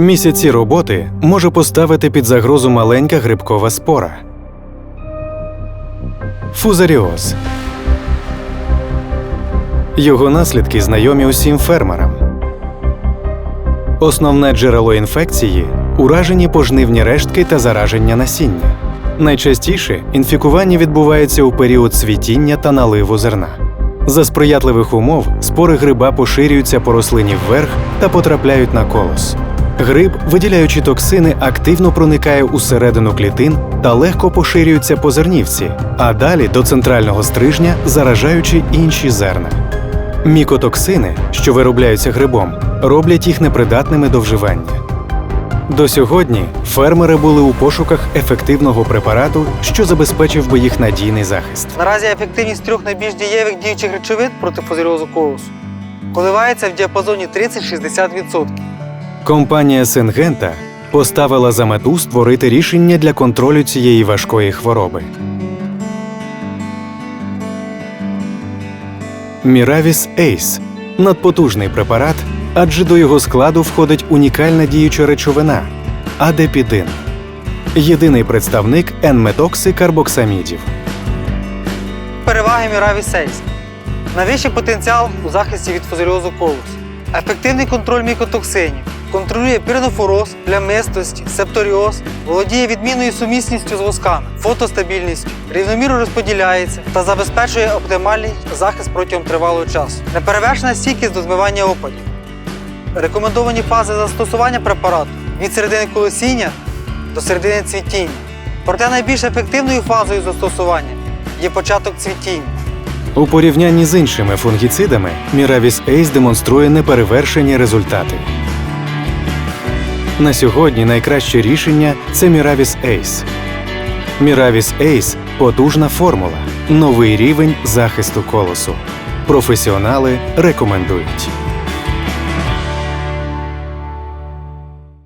Місяці роботи може поставити під загрозу маленька грибкова спора. Фузаріоз. Його наслідки знайомі усім фермерам. Основне джерело інфекції уражені пожнивні рештки та зараження насіння. Найчастіше інфікування відбувається у період цвітіння та наливу зерна. За сприятливих умов спори гриба поширюються по рослині вверх та потрапляють на колос. Гриб, виділяючи токсини, активно проникає усередину клітин та легко поширюється по зернівці, а далі до центрального стрижня, заражаючи інші зерна. Мікотоксини, що виробляються грибом, роблять їх непридатними до вживання. До сьогодні фермери були у пошуках ефективного препарату, що забезпечив би їх надійний захист. Наразі ефективність трьох найбільш дієвих діючих речовин проти фузаріозу колосу коливається в діапазоні 30-60%. Компанія Сингента поставила за мету створити рішення для контролю цієї важкої хвороби. Міравіс Ейс надпотужний препарат, адже до його складу входить унікальна діюча речовина адепідин. Єдиний представник N-метоксикарбоксамідів. Переваги Міраві Сейс. Найвищий потенціал у захисті від фузаріозу колосу. Ефективний контроль мікотоксинів. Контролює піренофороз, плямистості, септоріоз, володіє відмінною сумісністю з восками, фотостабільністю, рівномірно розподіляється та забезпечує оптимальний захист протягом тривалого часу. Неперевершена стійкість до змивання опадів. Рекомендовані фази застосування препарату від середини колосіння до середини цвітіння. Проте найбільш ефективною фазою застосування є початок цвітіння. У порівнянні з іншими фунгіцидами Міравіс Ейс демонструє неперевершені результати. На сьогодні найкраще рішення це Міравіс Ейс. Міравіс Ейс потужна формула, новий рівень захисту колосу. Професіонали рекомендують.